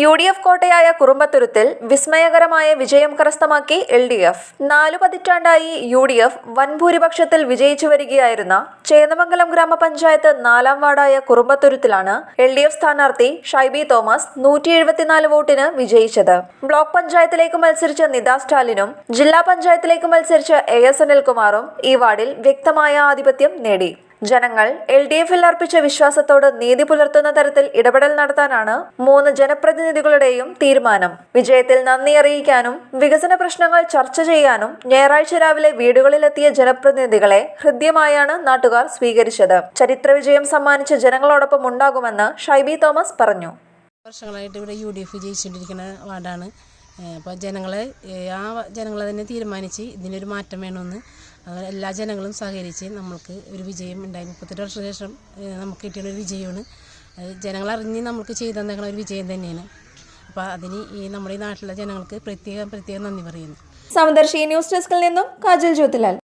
U D F കോട്ടയായ കുറുമ്പത്തുരുത്തിൽ വിസ്മയകരമായ വിജയം കരസ്ഥമാക്കി എൽ ഡി എഫ്. നാലു പതിറ്റാണ്ടായി യു ഡി എഫ് വൻ ഭൂരിപക്ഷത്തിൽ വിജയിച്ചു വരികയായിരുന്ന ചേന്നമംഗലം ഗ്രാമപഞ്ചായത്ത് നാലാം വാർഡായ കുറുമ്പത്തുരുത്തിലാണ് എൽ ഡി എഫ് സ്ഥാനാർത്ഥി ഷൈബി തോമസ് നൂറ്റി എഴുപത്തിനാല് വോട്ടിന് വിജയിച്ചത്. ബ്ലോക്ക് പഞ്ചായത്തിലേക്ക് മത്സരിച്ച നിത സ്റ്റാലിനും ജില്ലാ പഞ്ചായത്തിലേക്ക് മത്സരിച്ച എ എസ് അനിൽകുമാറും ഈ വാർഡിൽ വ്യക്തമായ ആധിപത്യം നേടി. ജനങ്ങൾ എൽ ഡി എഫിൽ അർപ്പിച്ച വിശ്വാസത്തോട് നീതി പുലർത്തുന്ന തരത്തിൽ ഇടപെടൽ നടത്താനാണ് മൂന്ന് ജനപ്രതിനിധികളുടെയും തീരുമാനം. വിജയത്തിൽ നന്ദി അറിയിക്കാനും വികസന പ്രശ്നങ്ങൾ ചർച്ച ചെയ്യാനും ഞായറാഴ്ച രാവിലെ വീടുകളിലെത്തിയ ജനപ്രതിനിധികളെ ഹൃദ്യമായാണ് നാട്ടുകാർ സ്വീകരിച്ചത്. ചരിത്ര വിജയം സമ്മാനിച്ച ജനങ്ങളോടൊപ്പം ഉണ്ടാകുമെന്ന് ഷൈബി തോമസ് പറഞ്ഞു. വർഷങ്ങളായിട്ട് ഇവിടെ യു ഡി എഫ് ജയിച്ചുകൊണ്ടിരിക്കുന്ന വാർഡാണ്. അപ്പോൾ ജനങ്ങളെ ആ ജനങ്ങളെ തന്നെ തീരുമാനിച്ച് ഇതിനൊരു മാറ്റം വേണമെന്ന് എല്ലാ ജനങ്ങളും സഹകരിച്ച് നമ്മൾക്ക് ഒരു വിജയം ഉണ്ടായി. മുപ്പത്തെട്ട് വർഷത്തിന് ശേഷം നമുക്ക് കിട്ടിയ ഒരു വിജയമാണ്. അത് ജനങ്ങളറിഞ്ഞ് നമുക്ക് ചെയ്തു തന്നേക്കണ ഒരു വിജയം തന്നെയാണ്. അപ്പോൾ അതിന് ഈ നമ്മുടെ ഈ നാട്ടിലെ ജനങ്ങൾക്ക് പ്രത്യേകം പ്രത്യേകം നന്ദി പറയുന്നു. സമദർശി ന്യൂസ് ഡെസ്കിൽ നിന്നും കാജൽ ജ്യോതിലാൽ.